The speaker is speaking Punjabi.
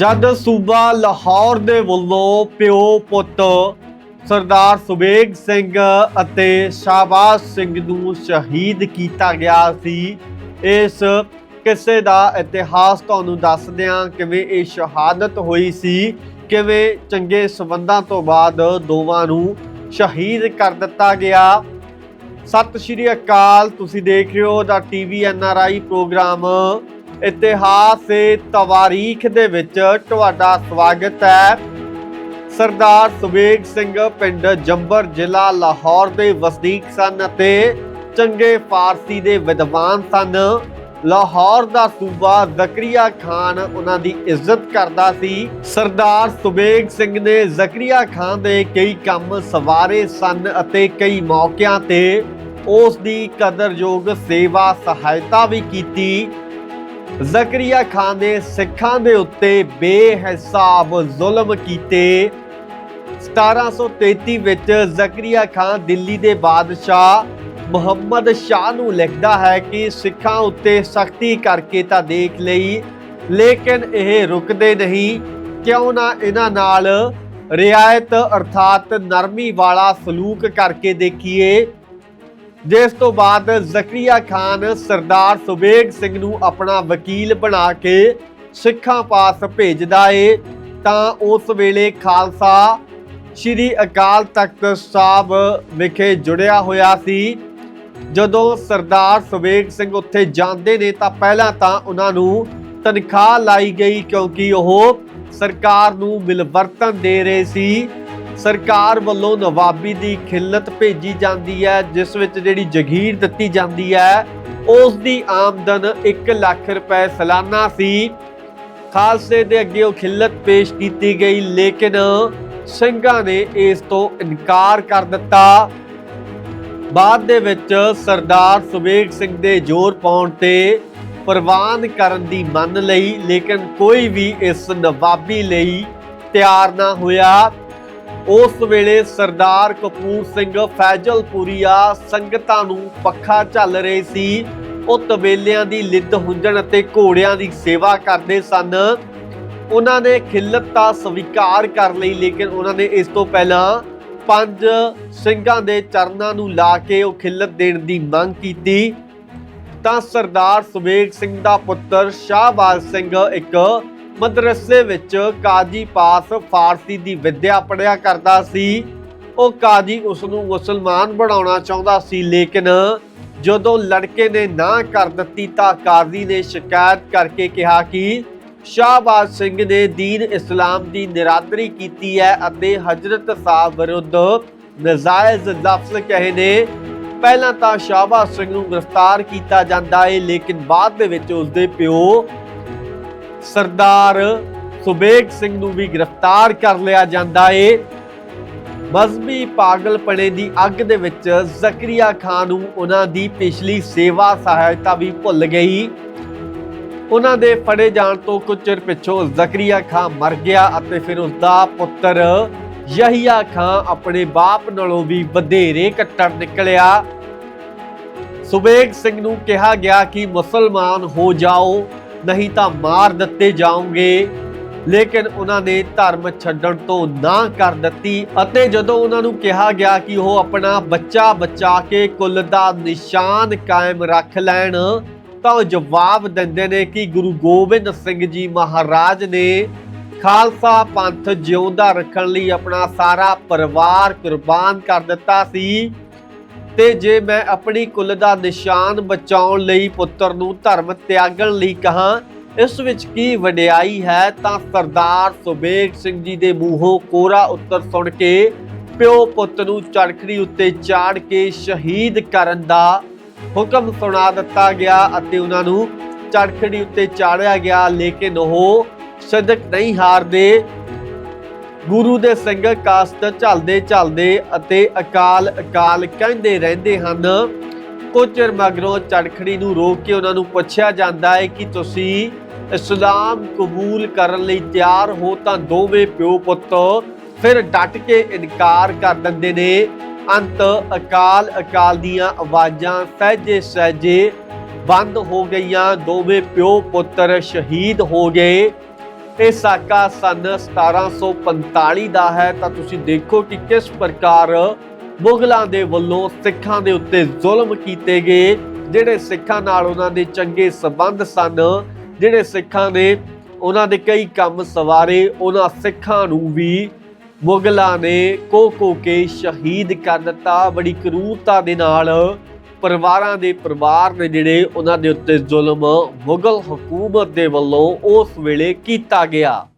ਜਦ ਸੂਬਾ ਲਾਹੌਰ ਦੇ ਵੱਲੋਂ ਪਿਓ ਪੁੱਤ ਸਰਦਾਰ ਸੁਬੇਗ ਸਿੰਘ ਅਤੇ ਸ਼ਾਬਾਸ਼ ਸਿੰਘ ਨੂੰ ਸ਼ਹੀਦ ਕੀਤਾ ਗਿਆ ਸੀ। ਇਸ ਕਿਸੇ ਦਾ ਇਤਿਹਾਸ ਤੁਹਾਨੂੰ ਦੱਸਦਿਆਂ ਕਿਵੇਂ ਇਹ ਸ਼ਹਾਦਤ ਹੋਈ ਸੀ, ਕਿਵੇਂ ਚੰਗੇ ਸਬੰਧਾਂ ਤੋਂ ਬਾਅਦ ਦੋਵਾਂ ਨੂੰ ਸ਼ਹੀਦ ਕਰ ਦਿੱਤਾ ਗਿਆ। ਸਤਿ ਸ਼੍ਰੀ ਅਕਾਲ, ਤੁਸੀਂ ਦੇਖ ਰਹੇ ਹੋ ਦਾ TV N R I program. ਇਤਿਹਾਸ ਤੇ ਤਵਾਰੀਖ ਦੇ ਵਿੱਚ ਤੁਹਾਡਾ ਸਵਾਗਤ ਹੈ। ਸਰਦਾਰ ਸੁਬੇਗ ਸਿੰਘ ਪਿੰਡ ਜੰਬਰ ਜ਼ਿਲ੍ਹਾ ਲਾਹੌਰ ਦੇ ਵਸਨੀਕ ਸਨ ਅਤੇ ਚੰਗੇ ਫਾਰਸੀ ਦੇ ਵਿਦਵਾਨ ਸਨ। ਲਾਹੌਰ ਦਾ ਸੂਬਾ ਜ਼ਕਰੀਆ ਖਾਨ ਉਹਨਾਂ ਦੀ ਇੱਜ਼ਤ ਕਰਦਾ ਸੀ। ਸਰਦਾਰ ਸੁਬੇਗ ਸਿੰਘ ਨੇ ਜ਼ਕਰੀਆ ਖਾਨ ਦੇ ਕਈ ਕੰਮ ਸਵਾਰੇ ਸਨ ਅਤੇ ਕਈ ਮੌਕਿਆਂ ਤੇ ਉਸ ਦੀ ਕਦਰਯੋਗ ਸੇਵਾ ਸਹਾਇਤਾ ਵੀ ਕੀਤੀ। ਜ਼ਕਰੀਆ ਖਾਨ ਨੇ ਸਿੱਖਾਂ ਦੇ ਉੱਤੇ ਬੇਹਿਸਾਬ ਜ਼ੁਲਮ ਕੀਤੇ। 1733 ਵਿੱਚ ਜ਼ਕਰੀਆ ਖਾਨ ਦਿੱਲੀ ਦੇ ਬਾਦਸ਼ਾਹ ਮੁਹੰਮਦ ਸ਼ਾਹ ਨੂੰ ਲਿਖਦਾ ਹੈ ਕਿ ਸਿੱਖਾਂ ਉੱਤੇ ਸਖਤੀ ਕਰਕੇ ਤਾਂ ਦੇਖ ਲਈ, ਲੇਕਿਨ ਇਹ ਰੁਕਦੇ ਨਹੀਂ। ਕਿਉਂ ਨਾ ਇਹਨਾਂ ਨਾਲ ਰਿਆਇਤ ਅਰਥਾਤ ਨਰਮੀ ਵਾਲਾ ਸਲੂਕ ਕਰਕੇ ਦੇਖੀਏ ਜਿਸ ਤੋਂ ਬਾਅਦ ਜ਼ਕਰੀਆ ਖਾਨ ਸਰਦਾਰ ਸੁਬੇਗ ਸਿੰਘ ਨੂੰ ਆਪਣਾ ਵਕੀਲ ਬਣਾ ਕੇ ਸਿੱਖਾਂ ਪਾਸ ਭੇਜਦਾ ਏ, ਤਾਂ ਉਸ ਵੇਲੇ ਖਾਲਸਾ ਸ਼੍ਰੀ ਅਕਾਲ ਤਖਤ ਸਾਹਿਬ ਵਿਖੇ ਜੁੜਿਆ ਹੋਇਆ ਸੀ। ਜਦੋਂ ਸਰਦਾਰ ਸੁਬੇਗ ਸਿੰਘ ਉੱਥੇ ਜਾਂਦੇ ਨੇ, ਤਾਂ ਪਹਿਲਾਂ ਤਾਂ ਉਹਨਾਂ ਨੂੰ ਤਨਖਾਹ ਲਾਈ ਗਈ ਕਿਉਂਕਿ ਉਹ ਸਰਕਾਰ ਨੂੰ ਮਿਲਵਰਤਨ ਦੇ ਰਹੇ ਸੀ। ਸਰਕਾਰ ਵੱਲੋਂ ਨਵਾਬੀ ਦੀ ਖਿਲਤ ਭੇਜੀ ਜਾਂਦੀ ਹੈ, ਜਿਸ ਵਿੱਚ ਜਿਹੜੀ ਜਗੀਰ ਦਿੱਤੀ ਜਾਂਦੀ ਹੈ ਉਸ ਦੀ ਆਮਦਨ 1 ਲੱਖ ਰੁਪਏ ਸਾਲਾਨਾ ਸੀ। ਖਾਲਸੇ ਦੇ ਅੱਗੇ ਉਹ ਖਿਲਤ ਪੇਸ਼ ਕੀਤੀ ਗਈ, ਲੇਕਿਨ ਸਿੰਘਾਂ ਨੇ ਇਸ ਤੋਂ ਇਨਕਾਰ ਕਰ ਦਿੱਤਾ। ਬਾਅਦ ਦੇ ਵਿੱਚ ਸਰਦਾਰ ਸੁਬੇਗ ਸਿੰਘ ਦੇ ਜ਼ੋਰ ਪਾਉਣ ਤੇ ਪ੍ਰਵਾਨ ਕਰਨ ਦੀ ਮੰਨ ਲਈ, ਲੇਕਿਨ ਕੋਈ ਵੀ ਇਸ ਨਵਾਬੀ ਲਈ ਤਿਆਰ ਨਾ ਹੋਇਆ। ਉਸ ਵੇਲੇ ਸਰਦਾਰ ਕਪੂਰ ਸਿੰਘ ਫੈਜ਼ਲਪੁਰੀਆ ਸੰਗਤਾਂ ਨੂੰ ਪੱਖਾ ਝੱਲ ਰਹੇ ਸੀ। ਉਹ ਤਬੇਲਿਆਂ ਦੀ ਲਿੱਦ ਹੁੰਜਣ ਅਤੇ ਘੋੜਿਆਂ ਦੀ ਸੇਵਾ ਕਰਦੇ ਸਨ। ਉਹਨਾਂ ਨੇ ਖਿੱਲਤ ਤਾਂ ਸਵੀਕਾਰ ਕਰ ਲਈ, ਲੇਕਿਨ ਉਹਨਾਂ ਨੇ ਇਸ ਤੋਂ ਪਹਿਲਾਂ ਪੰਜ ਸਿੰਘਾਂ ਦੇ ਚਰਨਾਂ ਨੂੰ ਲਾ ਕੇ ਉਹ ਖਿੱਲਤ ਦੇਣ ਦੀ ਮੰਗ ਕੀਤੀ। ਤਾਂ ਸਰਦਾਰ ਸੁਬੇਗ ਸਿੰਘ ਦਾ ਪੁੱਤਰ ਸ਼ਾਹਬਾਜ਼ ਸਿੰਘ ਇੱਕ ਮਦਰਸੇ ਵਿੱਚ ਕਾਜੀ ਪਾਸ ਫਾਰਸੀ ਦੀ ਵਿੱਦਿਆ ਪੜਿਆ ਕਰਦਾ ਸੀ ਉਹ ਕਾਜੀ ਉਸ ਨੂੰ ਮੁਸਲਮਾਨ ਬਣਾਉਣਾ ਚਾਹੁੰਦਾ ਸੀ ਲੇਕਿਨ ਜਦੋਂ ਲੜਕੇ ਨੇ ਨਾ ਕਰ ਦਿੱਤੀ ਤਾਂ ਕਾਜ਼ੀ ਨੇ ਸ਼ਿਕਾਇਤ ਕਰਕੇ ਕਿਹਾ ਕਿ ਸ਼ਾਹਬਾਜ਼ ਸਿੰਘ ਨੇ دین ਇਸਲਾਮ ਦੀ ਨਿਰਾਦਰੀ ਕੀਤੀ ਹੈ ਅਤੇ ਹਜ਼ਰਤ ਸਾਹਿਬ ਵਿਰੁੱਧ ਨਜਾਇਜ਼ ਲਫ਼ਜ਼ ਕਹੇ ਨੇ ਪਹਿਲਾਂ ਤਾਂ ਸ਼ਾਹਬਾਜ਼ ਸਿੰਘ ਨੂੰ ਗ੍ਰਿਫਤਾਰ ਕੀਤਾ ਜਾਂਦਾ ਹੈ ਲੇਕਿਨ ਬਾਅਦ ਦੇ ਵਿੱਚ ਉਸ ਦੇ ਪਿਓ ਸਰਦਾਰ ਸੁਬੇਗ ਸਿੰਘ ਨੂੰ ਵੀ ਗ੍ਰਿਫਤਾਰ ਕਰ ਲਿਆ ਜਾਂਦਾ ਏ। ਮਜ਼ਬੀ ਪਾਗਲਪਣੇ ਦੀ ਅੱਗ ਦੇ ਵਿੱਚ ਜ਼ਕਰੀਆ ਖਾਨ ਨੂੰ ਉਹਨਾਂ ਦੀ ਪਿਛਲੀ ਸੇਵਾ ਸਹਾਇਤਾ ਵੀ ਭੁੱਲ ਗਈ। ਉਹਨਾਂ ਦੇ ਫੜੇ ਜਾਣ ਤੋਂ ਕੁਝ ਚਿਰ ਪਿੱਛੋਂ ਜ਼ਕਰੀਆ ਖਾਨ ਮਰ ਗਿਆ ਅਤੇ ਫਿਰ ਉਸ ਦਾ ਪੁੱਤਰ ਯਹੀਆ ਖਾਨ ਆਪਣੇ ਬਾਪ ਨਾਲੋਂ ਵੀ ਵਧੇਰੇ ਕੱਟੜ ਨਿਕਲਿਆ। ਸੁਬੇਗ ਸਿੰਘ ਨੂੰ ਕਿਹਾ ਗਿਆ ਕਿ ਮੁਸਲਮਾਨ ਹੋ ਜਾਓ। ਨਹੀਂ ਤਾਂ ਮਾਰ ਦਿੱਤੇ ਜਾਓਗੇ। ਲੇਕਿਨ ਉਹਨਾਂ ਨੇ ਧਰਮ ਛੱਡਣ ਤੋਂ ਨਾ ਕਰ ਦਿੱਤੀ ਅਤੇ ਜਦੋਂ ਉਹਨਾਂ ਨੂੰ ਕਿਹਾ ਗਿਆ ਕਿ ਉਹ ਆਪਣਾ ਬੱਚਾ ਬਚਾ ਕੇ ਕੁੱਲ ਦਾ ਨਿਸ਼ਾਨ ਕਾਇਮ ਰੱਖ ਲੈਣ, ਤਾਂ ਉਹ ਜਵਾਬ ਦਿੰਦੇ ਨੇ ਕਿ ਗੁਰੂ ਗੋਬਿੰਦ ਸਿੰਘ ਜੀ ਮਹਾਰਾਜ ਨੇ ਖਾਲਸਾ ਪੰਥ ਜਿਉਂਦਾ ਰੱਖਣ ਲਈ ਆਪਣਾ ਸਾਰਾ ਪਰਿਵਾਰ ਕੁਰਬਾਨ ਕਰ ਦਿੱਤਾ ਸੀ। ਤੇ ਜੇ ਮੈਂ ਆਪਣੀ ਕੁੱਲ ਦਾ ਨਿਸ਼ਾਨ ਬਚਾਉਣ ਲਈ ਪੁੱਤਰ ਨੂੰ ਧਰਮ ਤਿਆਗਣ ਲਈ ਕਹਾ, ਇਸ ਵਿੱਚ ਕੀ ਵਡਿਆਈ ਹੈ, ਤਾਂ ਸਰਦਾਰ ਸੁਬੇਗ ਸਿੰਘ ਜੀ ਦੇ ਮੂੰਹੋਂ ਕੋਰਾ ਉੱਤਰ ਸੁਣ ਕੇ ਪਿਓ ਪੁੱਤ ਨੂੰ ਚੜਖੜੀ ਉੱਤੇ ਚਾੜ ਕੇ ਸ਼ਹੀਦ ਕਰਨ ਦਾ ਹੁਕਮ ਸੁਣਾ ਦਿੱਤਾ ਗਿਆ ਅਤੇ ਉਹਨਾਂ ਨੂੰ ਚੜਖੜੀ ਉੱਤੇ ਚਾੜਿਆ ਗਿਆ, ਲੇਕਿਨ ਉਹ ਸਦਕ ਨਹੀਂ ਹਾਰਦੇ। ਗੁਰੂ ਦੇ ਸਿੰਘ ਕਾਸਤ ਝਲਦੇ ਝਲਦੇ ਅਤੇ ਅਕਾਲ ਅਕਾਲ ਕਹਿੰਦੇ ਰਹਿੰਦੇ ਹਨ। ਕੁਝ ਚਿਰ ਮਗਰੋਂ ਚੜਖੜੀ ਨੂੰ ਰੋਕ ਕੇ ਉਹਨਾਂ ਨੂੰ ਪੁੱਛਿਆ ਜਾਂਦਾ ਹੈ ਕਿ ਤੁਸੀਂ ਇਸਲਾਮ ਕਬੂਲ ਕਰਨ ਲਈ ਤਿਆਰ ਹੋ ਤਾਂ ਦੋਵੇਂ ਪਿਓ ਪੁੱਤ ਫਿਰ ਡਟ ਕੇ ਇਨਕਾਰ ਕਰ ਦਿੰਦੇ ਨੇ। ਅੰਤ ਅਕਾਲ ਅਕਾਲ ਦੀਆਂ ਆਵਾਜ਼ਾਂ ਸਹਿਜੇ ਸਹਿਜੇ ਬੰਦ ਹੋ ਗਈਆਂ। ਦੋਵੇਂ ਪਿਓ ਪੁੱਤਰ ਸ਼ਹੀਦ ਹੋ ਗਏ। ਇਹ ਸਾਕਾ ਸਨ 1745 ਦਾ ਹੈ। ਤਾਂ ਤੁਸੀਂ ਦੇਖੋ ਕਿ ਕਿਸ ਪ੍ਰਕਾਰ ਮੁਗਲਾਂ ਦੇ ਵੱਲੋਂ ਸਿੱਖਾਂ ਦੇ ਉੱਤੇ ਜ਼ੁਲਮ ਕੀਤੇ ਗਏ। ਜਿਹੜੇ ਸਿੱਖਾਂ ਨਾਲ ਉਹਨਾਂ ਦੇ ਚੰਗੇ ਸਬੰਧ ਸਨ, ਜਿਹੜੇ ਸਿੱਖਾਂ ਨੇ ਉਹਨਾਂ ਦੇ ਕਈ ਕੰਮ ਸਵਾਰੇ, ਉਹਨਾਂ ਸਿੱਖਾਂ ਨੂੰ ਵੀ ਮੁਗਲਾਂ ਨੇ ਕੋ ਕੋ ਕੇ ਸ਼ਹੀਦ ਕਰ ਦਿੱਤਾ। ਬੜੀ ਕਰੂਰਤਾ ਦੇ ਨਾਲ ਪਰਿਵਾਰਾਂ ਦੇ ਪਰਿਵਾਰ ਨੇ ਜਿਹੜੇ ਉਹਨਾਂ ਦੇ ਉੱਤੇ ਜ਼ੁਲਮ ਮੁਗਲ ਹਕੂਮਤ ਦੇ ਵੱਲੋਂ ਉਸ ਵੇਲੇ ਕੀਤਾ ਗਿਆ।